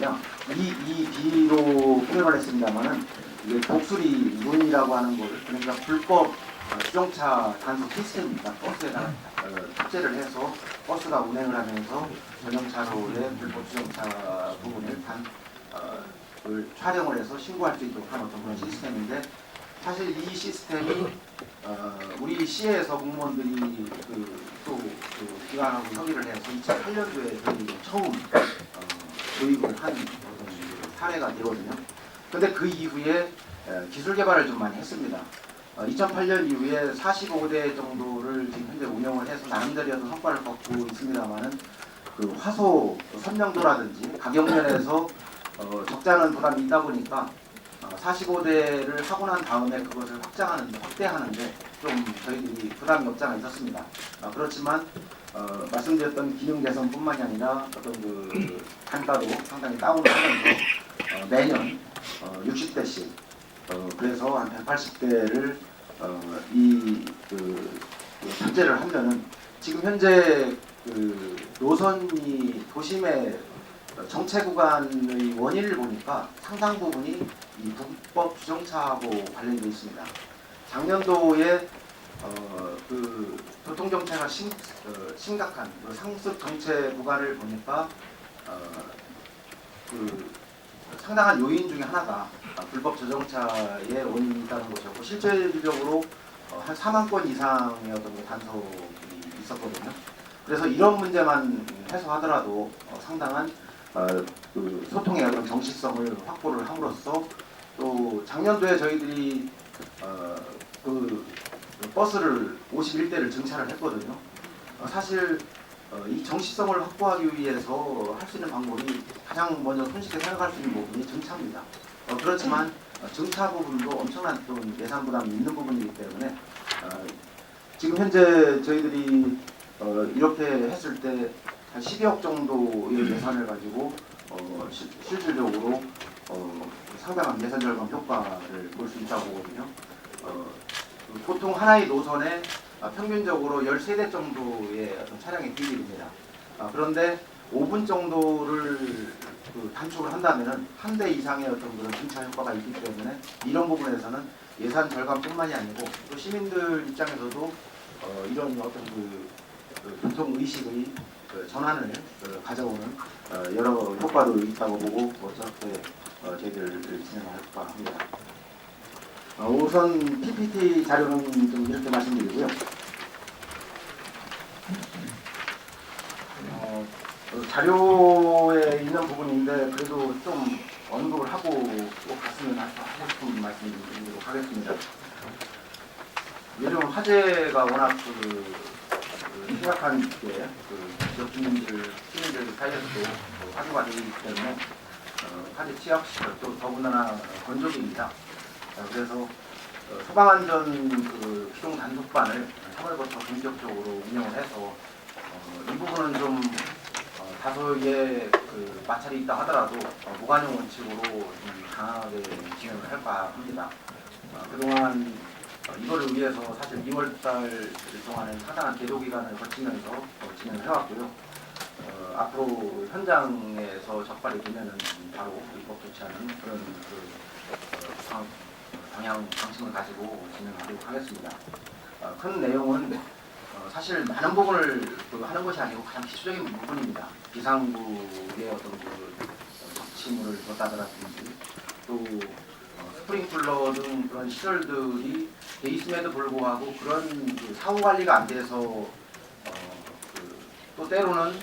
있는데요. 이, 이 B로 표현을 했습니다만은 이게 독수리 문이라고 하는 걸 그러니까 불법 어, 수정차 단속 시스템입니다. 버스에다 어, 탑재를 해서 버스가 운행을 하면서 전용차로의 불법 수정차 부분을 단, 어, 을 촬영을 해서 신고할 수 있도록 하는 어떤 그런 시스템인데 사실 이 시스템이 어, 우리 시에서 공무원들이 그 또 그 기관하고 협의를 해서 2008년도에 저희 처음 어, 도입을 한 사례가 되거든요. 근데 그 이후에 에, 기술 개발을 좀 많이 했습니다. 어, 2008년 이후에 45대 정도를 지금 현재 운영을 해서 나름대로 성과를 거두고 있습니다만은 그 화소 선명도라든지 가격 면에서 어, 적잖은 부담이 있다 보니까 어, 45대를 하고 난 다음에 그것을 확장하는 확대하는데 좀 저희들이 부담이 없지 않아 있었습니다. 어, 그렇지만 어, 말씀드렸던 기능 개선뿐만이 아니라 어떤 그 단가도 상당히 다운을 하면서 어, 매년 어, 60대씩 어, 그래서 한 180대를 어, 이그 탑재를 하면은 지금 현재 그 노선이 도심의 정체 구간의 원인을 보니까 상당 부분이 이 불법 주정차하고 관련되어 있습니다. 작년도에 어, 그 교통 정체가 심, 어, 심각한 그 상습 정체 구간을 보니까 어, 그 상당한 요인 중에 하나가 아, 불법 원인이 있다는 것이었고 실질적으로 어, 한 4만 건 이상의 어떤 그 단속이 있었거든요. 그래서 이런 문제만 해소하더라도 어, 상당한 어, 그 소통의 어떤 정식성을 확보를 함으로써 또 작년도에 저희들이 어, 그 버스를 51대를 증차를 했거든요. 어, 사실 어, 이 정식성을 확보하기 위해서 할 수 있는 방법이 가장 먼저 손쉽게 생각할 수 있는 부분이 증차입니다. 어, 그렇지만 어, 증차 부분도 엄청난 좀 예산 부담이 있는 부분이기 때문에 어, 지금 현재 저희들이 어, 이렇게 했을 때 한 12억 정도의 예산을 가지고 실질적으로 어, 상당한 예산 절감 효과를 볼 수 있다고 보거든요. 어, 그 보통 하나의 노선에 아, 평균적으로 13대 정도의 어떤 차량이 비입니다. 그런데 5분 정도를 그 단축을 한다면 한대 이상의 어떤 그런 승차 효과가 있기 때문에 이런 부분에서는 예산 절감뿐만이 아니고 또 시민들 입장에서도 어, 이런 어떤 그, 그 교통 의식의 그 전환을 그 가져오는 어, 여러 효과도 있다고 보고 어떻게 어, 저희들 진행할까 합니다. 어, 우선 PPT 자료는 좀 이렇게 말씀드리고요. 어, 어, 자료에 있는 부분인데 그래도 좀 언급을 하고 꼭 갔으면 하- 하고 싶은 말씀 드리도록 하겠습니다. 요즘 화재가 워낙 그, 그 심각한 게 그, 지역 주민들, 시민들 사이에서도 그 화두가 되기 때문에 어, 화재 취약 시설 또 더군다나 건조기입니다. 어, 그래서 어, 소방안전 그 기동 단속반을 3월부터 본격적으로 운영을 해서 어, 이 부분은 좀 어, 다소의 그 마찰이 있다 하더라도 어, 무관용 원칙으로 좀 강하게 진행을 할까 합니다. 어, 그동안 어, 이거를 위해서 사실 2월달 동안은 상당한 계도 기간을 거치면서 어, 진행을 해왔고요. 어, 앞으로 현장에서 적발이 되면은 바로 입법 조치하는 그런 그 어, 방, 방향 방침을 가지고 진행하도록 하겠습니다. 어, 큰 내용은 어, 사실 많은 부분을 그 하는 것이 아니고 가장 기초적인 부분입니다. 비상구의 어떤 그 어, 적치물을 뒀다더라든지 또 어, 스프링클러 등 그런 시설들이 돼 있음에도 불구하고 그런 그 사후 관리가 안 돼서 어, 그, 또 때로는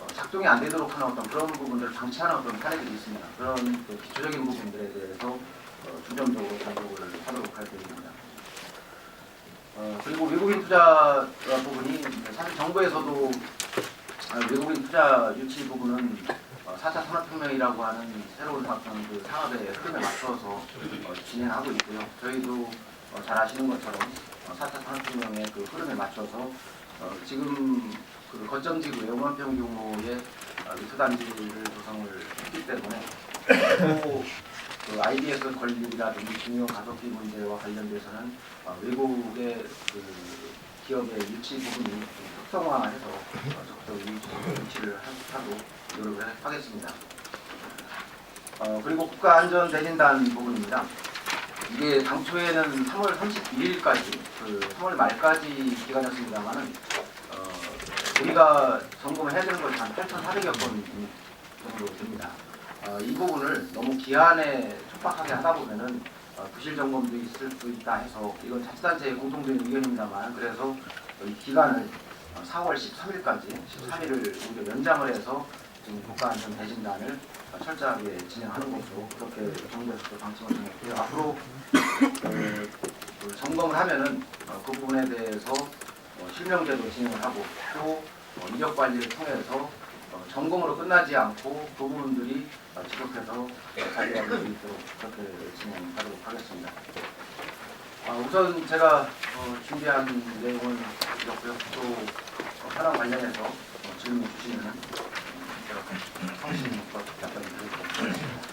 어, 작동이 안 되도록 하는 어떤 그런 부분들을 방치하는 어떤 사례들이 있습니다. 그런 그 기초적인 부분들에 대해서 어, 중점적으로 단속을 하도록 할 계획입니다. 어, 그리고 외국인 투자 부분이 사실 정부에서도 아, 외국인 투자 유치 부분은 어, 4차 산업혁명이라고 하는 새로운 어떤 그 산업의 흐름에 맞춰서 어, 진행하고 있고요. 저희도 어, 잘 아시는 것처럼 어, 4차 산업혁명의 그 흐름에 맞춰서 어, 지금 그 거점지구의 5만 평 규모의 어, 미투단지를 조성을 했기 때문에 또그 IDS 건립이라든지 중요 가속비 문제와 관련돼서는 어, 외국의 그 기업의 유치 부분이 좀 특성화해서 어, 적극 유치, 유치를 하- 하도록 노력을 하- 하겠습니다. 어, 그리고 국가안전대진단 부분입니다. 이게 당초에는 3월 31일까지, 그 3월 말까지 기간이었습니다만은 어, 우리가 점검을 해야 되는 것이 한 8,400여 건 정도 됩니다. 어, 이 부분을 너무 기한에 촉박하게 하다 보면은 어, 부실 점검도 있을 수 있다 해서 이건 자치단체의 공통적인 의견입니다만 그래서 이 기간을 어, 4월 13일까지 13일을 오히려 연장을 해서 지금 국가안전대진단을 어, 철저하게 진행하는 것으로 그렇게 정부에서 방침을 정했고요. 앞으로 그, 그 점검을 하면은 어, 그 부분에 대해서 어, 실명제도 진행을 하고 또 어, 이력 관리를 통해서 어, 점검으로 끝나지 않고 그 부분들이 어, 지속해서 어, 관리할 수 있도록 그렇게 진행하도록 하겠습니다. 어, 우선 제가 어, 준비한 내용은 이렇고요. 또 어, 현황 관련해서 어, 질문 주시면은 어, 제가 성심껏 답변 드리도록